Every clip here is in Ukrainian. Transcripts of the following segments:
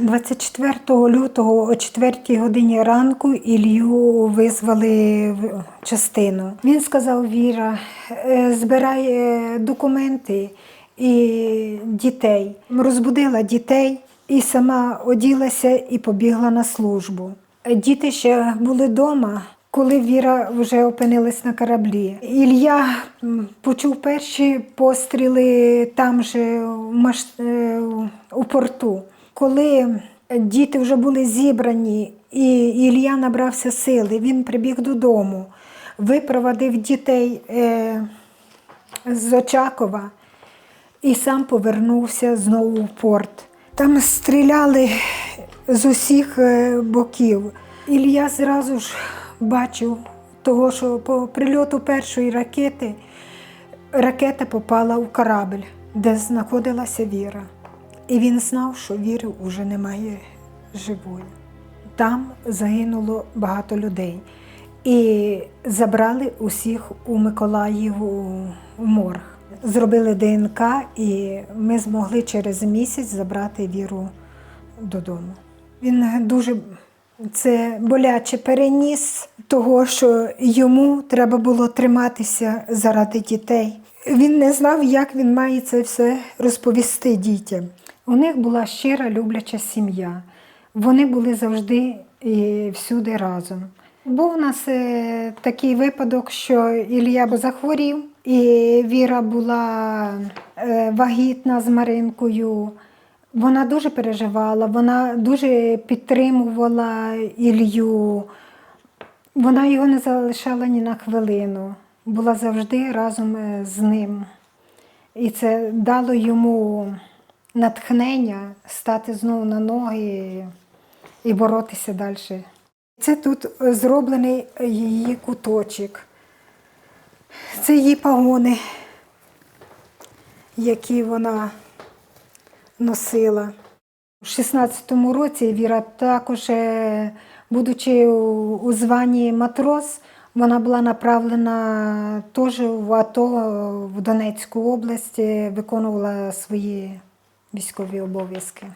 «24 лютого о 4 годині ранку Ілью визвали в частину. Він сказав: Віра, е, збирай е, документи і дітей. Розбудила дітей і сама оділася і побігла на службу. Діти ще були вдома, коли Віра вже опинилась на кораблі. Ілля почув перші постріли там же е, у порту. Коли діти вже були зібрані, і Ілля набрався сили, він прибіг додому, випровадив дітей е, з Очакова і сам повернувся знову в порт. Там стріляли з усіх е, боків. Ілля зразу ж бачив того, що по прильоту першої ракети ракета попала у корабль, де знаходилася Віра. І він знав, що Віри вже немає живої. Там загинуло багато людей. І забрали усіх у Миколаїв у морг. Зробили ДНК, і ми змогли через місяць забрати Віру додому. Він дуже це боляче переніс, того, що йому треба було триматися заради дітей. Він не знав, як він має це все розповісти дітям. У них була щира любляча сім'я. Вони були завжди і всюди разом. Був у нас е, такий випадок, що Ілля захворів, і Віра була е, вагітна з Маринкою. Вона дуже переживала, вона дуже підтримувала Ілью. Вона його не залишала ні на хвилину, була завжди разом е, з ним. І це дало йому натхнення стати знову на ноги і боротися далі. Це тут зроблений її куточок. Це її пагони, які вона носила. У 16-му році Віра також, е, будучи у, званні матрос, вона була направлена теж в АТО в Донецьку область, е, виконувала свої військові обов'язки.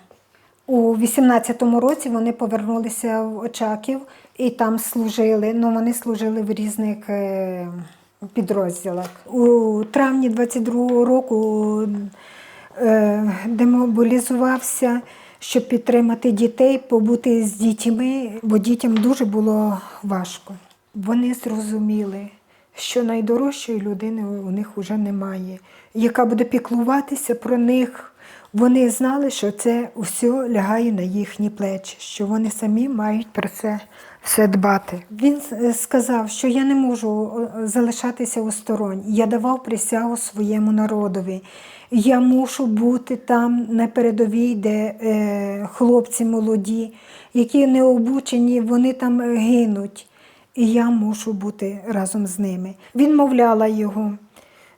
У 18-му році вони повернулися в Очаків і там служили. Ну, вони служили в різних е, підрозділах. У травні 22-го року е, демобілізувався, щоб підтримати дітей, побути з дітьми, бо дітям дуже було важко. Вони зрозуміли, що найдорожчої людини у них вже немає, яка буде піклуватися про них. Вони знали, що це все лягає на їхні плечі, що вони самі мають про це все дбати. Він е, сказав, що я не можу е, залишатися осторонь. Я давав присягу своєму народові. Я мушу бути там на передовій, де е, хлопці молоді, які не обучені, вони там е, гинуть. І я мушу бути разом з ними. Він мовляла його.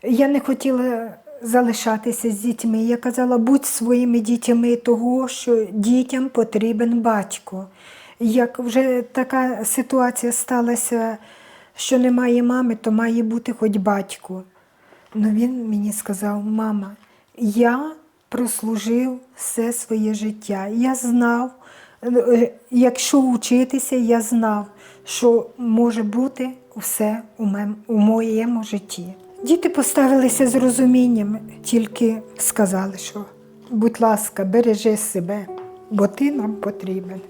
Я не хотіла залишатися з дітьми. Я казала, будь своїми дітьми, того, що дітям потрібен батько. Як вже така ситуація сталася, що немає мами, то має бути хоч батько. Ну він мені сказав, мама, я прослужив все своє життя. Я знав, е, якщо вчитися, я знав, що може бути все у моєму житті. Діти поставилися з розумінням, тільки сказали, що будь ласка, бережи себе, бо ти нам потрібен.